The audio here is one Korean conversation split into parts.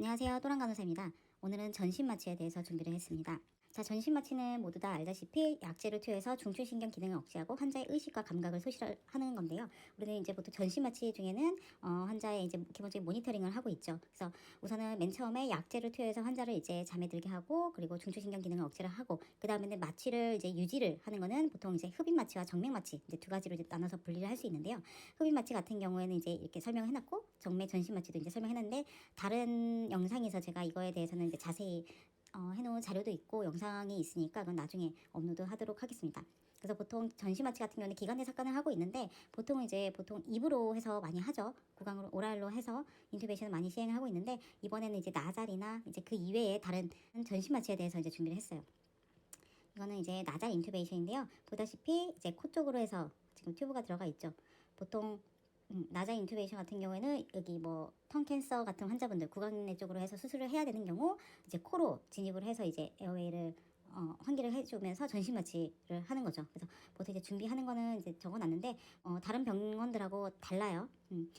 안녕하세요. 또랑 간호사입니다. 오늘은 전신 마취에 대해서 준비를 했습니다. 자, 전신 마취는 모두 다 알다시피 약제를 투여해서 중추신경 기능을 억제하고 환자의 의식과 감각을 소실하는 건데요. 우리는 이제 보통 전신 마취 중에는 어, 환자의 이제 기본적인 모니터링을 하고 있죠. 그래서 우선은 맨 처음에 약제를 투여해서 환자를 이제 잠에 들게 하고 그리고 중추신경 기능을 억제를 하고 그 다음에는 마취를 이제 유지를 하는 거는 보통 이제 흡입 마취와 정맥 마취 이제 두 가지로 이제 나눠서 분리를 할 수 있는데요. 흡입 마취 같은 경우에는 이제 이렇게 설명을 해놨고 정맥 전신 마취도 이제 설명해놨는데 다른 영상에서 제가 이거에 대해서는 이제 자세히 어, 해놓은 자료도 있고 영상이 있으니까 그건 나중에 업로드 하도록 하겠습니다. 그래서 보통 전신 마취 같은 경우는 기관 내 삭간을 하고 있는데 보통 이제 보통 입으로 해서 많이 하죠. 구강으로 오랄로 해서 인투베이션을 많이 시행을 하고 있는데 이번에는 이제 나잘이나 이제 그 이외에 다른 전신 마취에 대해서 이제 준비를 했어요. 이거는 이제 나잘 인투베이션인데요. 보다시피 이제 코 쪽으로 해서 지금 튜브가 들어가 있죠. 보통 음, 나자 인투베이션 같은 경우에는 여기 뭐턴 캔서 같은 환자분들 구강내 쪽으로 해서 수술을 해야 되는 경우 이제 코로 진입을 해서 이제 에어웨이를 어, 환기를 해주면서 전신 마취를 하는 거죠. 그래서 보통 이제 준비하는 거는 이제 적어놨는데 어, 다른 병원들하고 달라요. 음,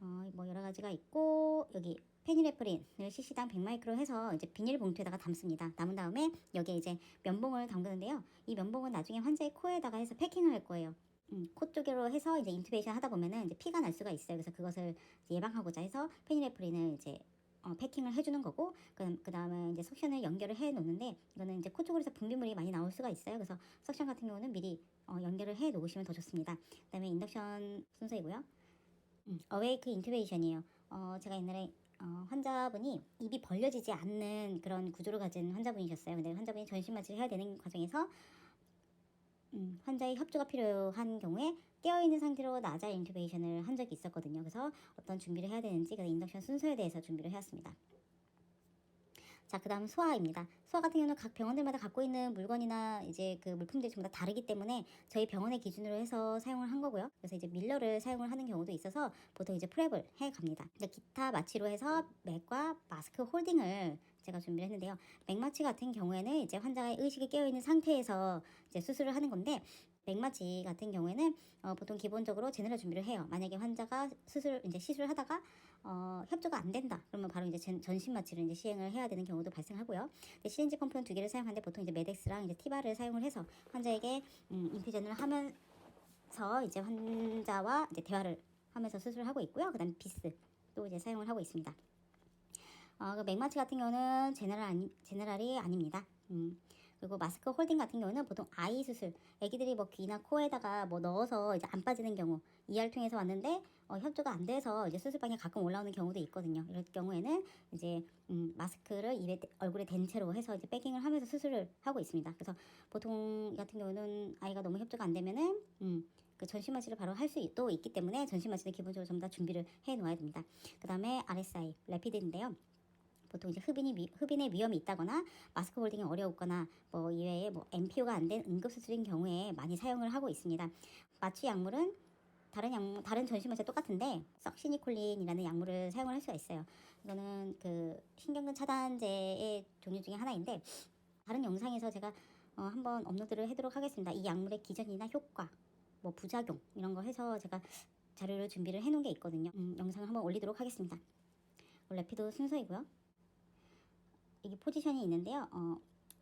어, 뭐 여러 가지가 있고 여기 페니레프린을 CC당 100마이크로 해서 이제 비닐 봉투에다가 담습니다. 담은 다음에 여기에 이제 면봉을 담그는데요. 이 면봉은 나중에 환자의 코에다가 해서 패킹을 할 거예요. 음, 코 쪽으로 해서 이제 인투베이션 하다 보면은 이제 피가 날 수가 있어요. 그래서 그것을 예방하고자 해서 페니레프린을 이제 어, 패킹을 해주는 거고 그, 그 다음에 이제 석션을 연결을 해 놓는데 이거는 이제 코 쪽으로 해서 분비물이 많이 나올 수가 있어요. 그래서 석션 같은 경우는 미리 어, 연결을 해 놓으시면 더 좋습니다. 그 다음에 인덕션 순서이고요. 음, 어웨이크 인투베이션이에요. 어, 제가 옛날에 어, 환자분이 입이 벌려지지 않는 그런 구조를 가진 환자분이셨어요. 근데 환자분이 전신 마취를 해야 되는 과정에서 음, 환자의 협조가 필요한 경우에 깨어있는 상태로 나자 인투베이션을 한 적이 있었거든요. 그래서 어떤 준비를 해야 되는지 그 인덕션 순서에 대해서 준비를 해왔습니다. 자, 그 다음 소아입니다. 소아 같은 경우는 각 병원들마다 갖고 있는 물건이나 이제 그 물품들이 전부 다 다르기 때문에 저희 병원의 기준으로 해서 사용을 한 거고요. 그래서 이제 밀러를 사용을 하는 경우도 있어서 보통 이제 프랩을 해 갑니다. 이제 기타 마취로 해서 맥과 마스크 홀딩을 제가 준비를 했는데요. 맥 마취 같은 경우에는 이제 환자의 의식이 깨어 있는 상태에서 이제 수술을 하는 건데 맥마취 같은 경우에는 어, 보통 기본적으로 제네럴 준비를 해요. 만약에 환자가 수술 이제 시술을 하다가 어, 협조가 안 된다. 그러면 바로 이제 전, 전신 마취를 이제 시행을 해야 되는 경우도 발생하고요. 근데 시린지 펌프는 두 개를 사용하는데 보통 이제 메덱스랑 이제 티바를 사용을 해서 환자에게 음, 인피전을 하면서 이제 환자와 이제 대화를 하면서 수술을 하고 있고요. 그다음 에 비스 또 이제 사용을 하고 있습니다. 어, 그 맥마취 같은 경우는 제너럴 아니, 제너럴이 아닙니다. 음. 그리고 마스크 홀딩 같은 경우는 보통 아이 수술, 애기들이 뭐 귀나 코에다가 뭐 넣어서 이제 안 빠지는 경우, 이알 통해서 왔는데 어, 협조가 안 돼서 이제 수술방에 가끔 올라오는 경우도 있거든요. 이럴 경우에는 이제 음, 마스크를 입에 얼굴에 댄 채로 해서 이제 패킹을 하면서 수술을 하고 있습니다. 그래서 보통 이 같은 경우는 아이가 너무 협조가 안 되면은 음, 그 전신 마취를 바로 할 수도 있기 때문에 전신 마취는 기본적으로 전부 다 준비를 해 놓아야 됩니다. 그 다음에 RSI, 레피드인데요. 보통 이제 흡인이 위, 흡인의 위험이 있다거나 마스크 홀딩이 어려웠거나 뭐 이외에 뭐 MPO가 안 된 응급 수술인 경우에 많이 사용을 하고 있습니다. 마취 약물은 다른 약 다른 전신 마취와 똑같은데 석시니콜린이라는 약물을 사용을 할 수가 있어요. 이거는 그 신경근 차단제의 종류 중에 하나인데 다른 영상에서 제가 어, 한번 업로드를 하도록 하겠습니다. 이 약물의 기전이나 효과, 뭐 부작용 이런 거 해서 제가 자료를 준비를 해놓은 게 있거든요. 음, 영상을 한번 올리도록 하겠습니다. 래피도 순서이고요. 이게 포지션이 있는데요. 어,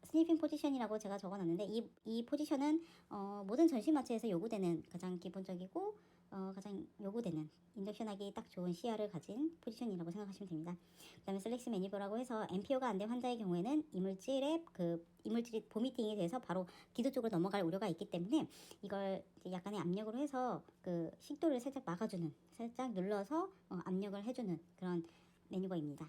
스니핑 포지션이라고 제가 적어놨는데 이, 이 포지션은 어, 모든 전신 마취에서 요구되는 가장 기본적이고 어, 가장 요구되는 인덕션하기 딱 좋은 시야를 가진 포지션이라고 생각하시면 됩니다. 그 다음에 슬렉스 매니버라고 해서 MPO가 안 된 환자의 경우에는 이물질의 그 이물질이 보미팅이 돼서 바로 기도 쪽으로 넘어갈 우려가 있기 때문에 이걸 약간의 압력으로 해서 그 식도를 살짝 막아주는 살짝 눌러서 어, 압력을 해주는 그런 매니버입니다.